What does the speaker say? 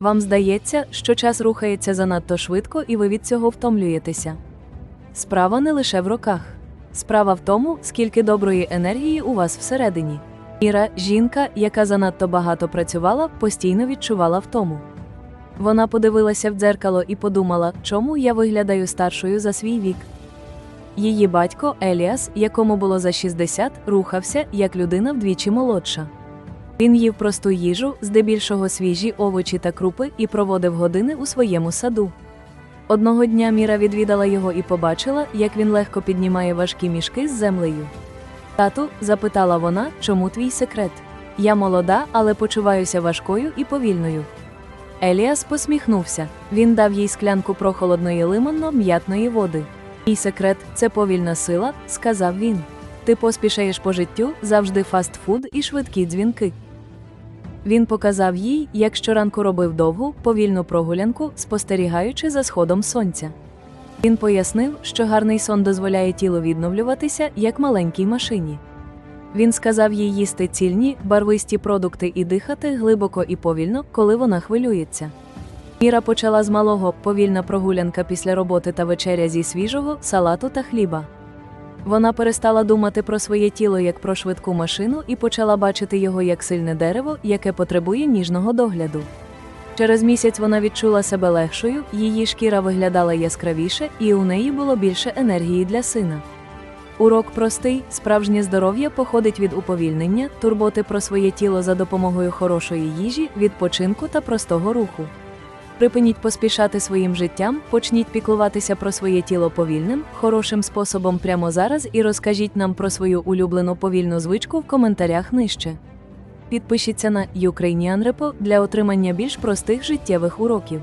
Вам здається, що час рухається занадто швидко і ви від цього втомлюєтеся. Справа не лише в роках. Справа в тому, скільки доброї енергії у вас всередині. Іра, жінка, яка занадто багато працювала, постійно відчувала втому. Вона подивилася в дзеркало і подумала, чому я виглядаю старшою за свій вік. Її батько Еліас, якому було за 60, рухався як людина вдвічі молодша. Він їв просту їжу, здебільшого свіжі овочі та крупи, і проводив години у своєму саду. Одного дня Міра відвідала його і побачила, як він легко піднімає важкі мішки з землею. Тату, запитала вона, чому твій секрет? Я молода, але почуваюся важкою і повільною. Еліас посміхнувся. Він дав їй склянку прохолодної лимонно-м'ятної води. Мій секрет це повільна сила, сказав він. Ти поспішаєш по життю, завжди фастфуд і швидкі дзвінки. Він показав їй, як щоранку робив довгу, повільну прогулянку, спостерігаючи за сходом сонця. Він пояснив, що гарний сон дозволяє тілу відновлюватися як маленькій машині. Він сказав їй їсти цільні, барвисті продукти і дихати глибоко і повільно, коли вона хвилюється. Міра почала з малого повільна прогулянка після роботи та вечеря зі свіжого, салату та хліба. Вона перестала думати про своє тіло як про швидку машину і почала бачити його як сильне дерево, яке потребує ніжного догляду. Через місяць вона відчула себе легшою, її шкіра виглядала яскравіше, і у неї було більше енергії для сина. Урок простий, справжнє здоров'я походить від уповільнення, турботи про своє тіло за допомогою хорошої їжі, відпочинку та простого руху. Припиніть поспішати своїм життям, почніть піклуватися про своє тіло повільним, хорошим способом прямо зараз і розкажіть нам про свою улюблену повільну звичку в коментарях нижче. Підпишіться на Ukrainian Repo для отримання більш простих життєвих уроків.